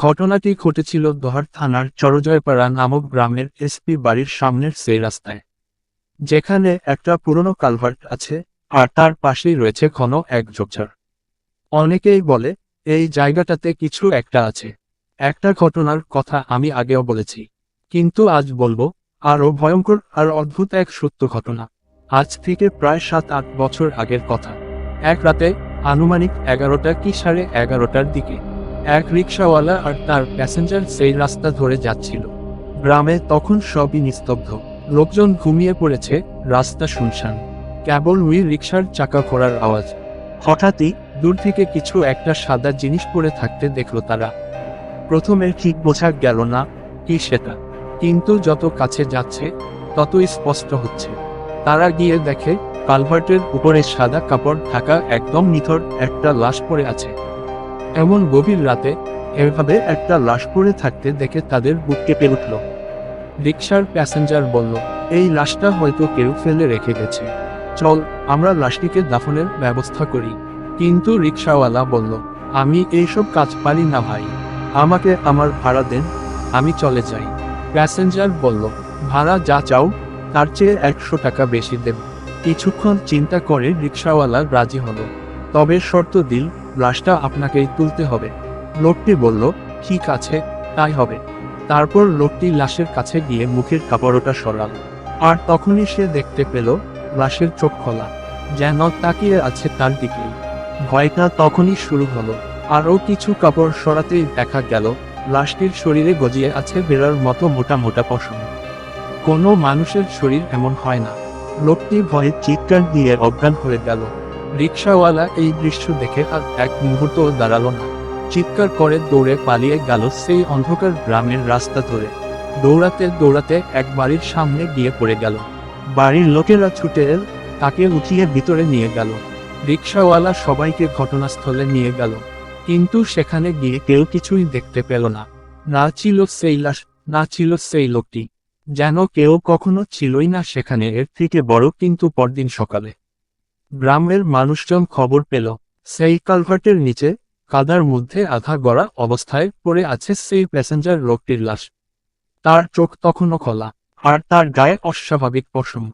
ঘটনাটি ঘটেছিল দোহার থানার চরজয়পাড়া নামক গ্রামের এসপি বাড়ির সামনের সেই রাস্তায়। যেখানে একটা পুরনো কালভার্ট আছে, আর তার পাশেই রয়েছে ঘন এক ঝোপঝাড়। অনেকেই বলে, এই জায়গাটাতে কিছু একটা আছে। একটা ঘটনার কথা আমি আগেও বলেছি। কিন্তু আজ বলব, আরও ভয়ঙ্কর আর অদ্ভুত এক সত্য ঘটনা। আজ থেকে প্রায় সাত, আট বছর আগের কথা। এক রাতে আনুমানিক এগারোটা কি সাড়ে এগারোটার দিকে এক রিক্সাওয়ালা আর তার প্যাসেঞ্জার সেই রাস্তা ধরে যাচ্ছিল। গ্রামে তখন সবই নিস্তব্ধ। লোকজন ঘুমিয়ে পড়েছে, রাস্তা শুনশান। কেবল উই রিক্সার চাকা ঘোরার আওয়াজ। হঠাৎই দূর থেকে কিছু একটা সাদা জিনিস পড়ে থাকতে দেখল তারা। প্রথমে ঠিক বোঝা গেল না কি সেটা। কিন্তু যত কাছে যাচ্ছে, ততই স্পষ্ট হচ্ছে। তারা গিয়ে দেখে, কালভার্টের উপরে সাদা কাপড় ঢাকা একদম নিথর একটা লাশ পড়ে আছে। এমন গভীর রাতে এভাবে একটা লাশ পড়ে থাকতে দেখে তাদের বুক কেঁপে উঠল। রিক্সার প্যাসেঞ্জার বলল, এই লাশটা হয়তো কেউ ফেলে রেখে গেছে। চল, আমরা লাশটিকে দাফনের ব্যবস্থা করি। কিন্তু রিক্সাওয়ালা বলল, আমি এইসব কাজ পারি না ভাই। আমাকে আমার ভাড়া দেন, আমি চলে যাই। প্যাসেঞ্জার বলল, ভাড়া যা চাও, তার চেয়ে একশো টাকা বেশি দেব। কিছুক্ষণ চিন্তা করে রিক্সাওয়ালা রাজি হলো। তবে শর্ত দিল লাশটা আপনাকেই তুলতে হবে। লোকটি বলল, ঠিক আছে, তাই হবে। তারপর লোকটি লাশের কাছে গিয়ে মুখের কাপড়টা সরাল। আর তখনই সে দেখতে পেল, লাশের চোখ খোলা। যেন তাকিয়ে আছে তার দিকেই। ভয়টা তখনই শুরু হলো। আরও কিছু কাপড় সরাতেই দেখা গেল, লাশটির শরীরে গজিয়ে আছে বেড়ার মতো মোটা মোটা পশম। কোনো মানুষের শরীর এমন হয় না। লোকটি ভয়ে চিৎকার দিয়ে অজ্ঞান হয়ে গেল। রিক্সাওয়ালা এই দৃশ্য দেখে আর এক মুহূর্ত দাঁড়াল না। চিৎকার করে দৌড়ে পালিয়ে গেল সেই অন্ধকার গ্রামের রাস্তা ধরে। দৌড়াতে দৌড়াতে এক বাড়ির সামনে গিয়ে পড়ে গেল। বাড়ির লোকেরা ছুটে এল, তাকে উঠিয়ে ভিতরে নিয়ে গেল। রিক্সাওয়ালা সবাইকে ঘটনাস্থলে নিয়ে গেল। কিন্তু সেখানে গিয়ে কেউ কিছুই দেখতে পেল না। না ছিল সেই লাশ, না ছিল সেই লোকটি। যেন কেউ কখনো ছিলই না সেখানে। এর থেকে বড় কিন্তু পরদিন সকালে। গ্রামের মানুষজন খবর পেল। সেই কালভার্টের নিচে, কাদার মধ্যে আধা গড়া অবস্থায় পড়ে আছে সেই প্যাসেঞ্জার লোকটির লাশ। তার চোখ তখনও খোলা, আর তার গায়ে অস্বাভাবিক পশম।